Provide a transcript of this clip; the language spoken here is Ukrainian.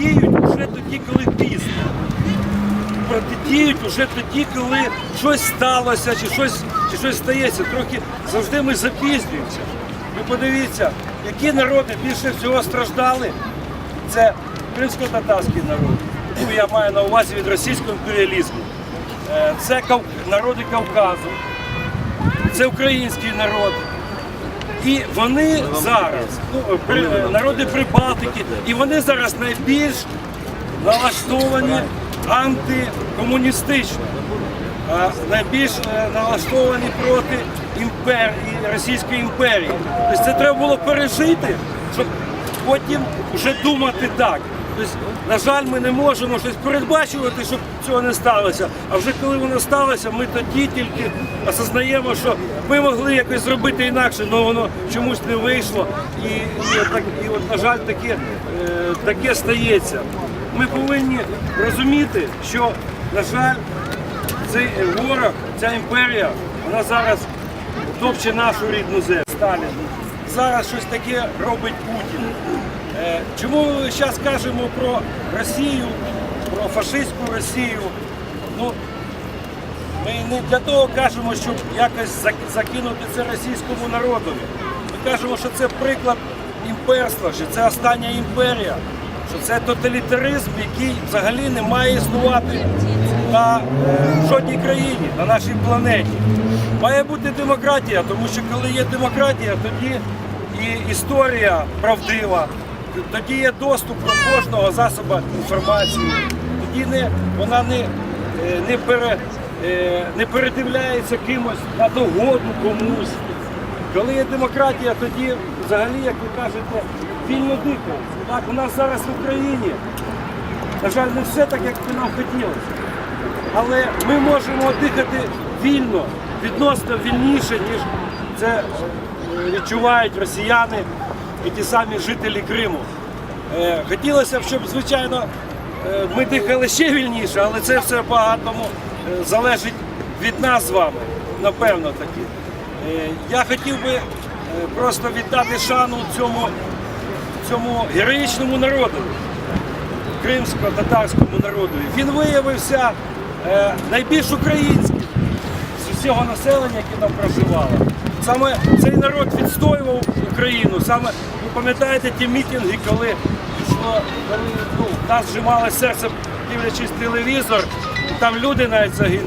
протидіють вже тоді, коли пізно. Протидіють вже тоді, коли щось сталося, чи щось, чи щось стається. Трохи завжди ми запізнюємося. Ви подивіться, які народи більше всього страждали. Це кримсько-татарський народ. Я маю на увазі від російського імперіалізму. Е, Це народи Кавказу, це український народ. І вони зараз, ну, при, е, народи Прибалтики, і вони зараз найбільш налаштовані антикомуністично, найбільш е, налаштовані проти імперії, Російської імперії. Тобто це треба було пережити, щоб потім вже думати так. Тобто, на жаль, ми не можемо щось передбачувати, щоб цього не сталося. А вже коли воно сталося, ми тоді тільки осознаємо, що ми могли якось зробити інакше, але воно чомусь не вийшло. І, і, так, і от, на жаль, таке, е, таке стається. Ми повинні розуміти, що, на жаль, цей ворог, ця імперія, вона зараз топче нашу рідну землю. Сталін. Зараз щось таке робить Путін. Е, Чому ми зараз кажемо про Росію, про фашистську Росію? Ну, ми не для того кажемо, щоб якось зак- закинути це російському народові. Ми кажемо, що це приклад імперства, що це остання імперія, що це тоталітаризм, який взагалі не має існувати на е, жодній країні, на нашій планеті. Має бути демократія, тому що коли є демократія, тоді і історія правдива, тоді є доступ до кожного засобу інформації, тоді не, вона не, е, не, пере, е, не передивляється кимось на догоду комусь. Коли є демократія, тоді взагалі, як ви кажете, вільно дихається. Так, у нас зараз в Україні, на жаль, не все так, як би нам хотілося. Але ми можемо дихати вільно, відносно вільніше, ніж це е, відчувають росіяни і ті самі жителі Криму. Е, Хотілося б, щоб, звичайно, е, ми дихали ще вільніше, але це все багатому е, залежить від нас з вами, напевно таки. Я хотів би просто віддати шану цьому, цьому героїчному народу кримсько-татарському народу. Він виявився найбільш українським з усього населення, яке там проживало. Саме цей народ відстоював Україну. Саме ви пам'ятаєте ті мітинги, коли йшло, ну, нас зжимало серце, дивлячись телевізор, там люди навіть загинули.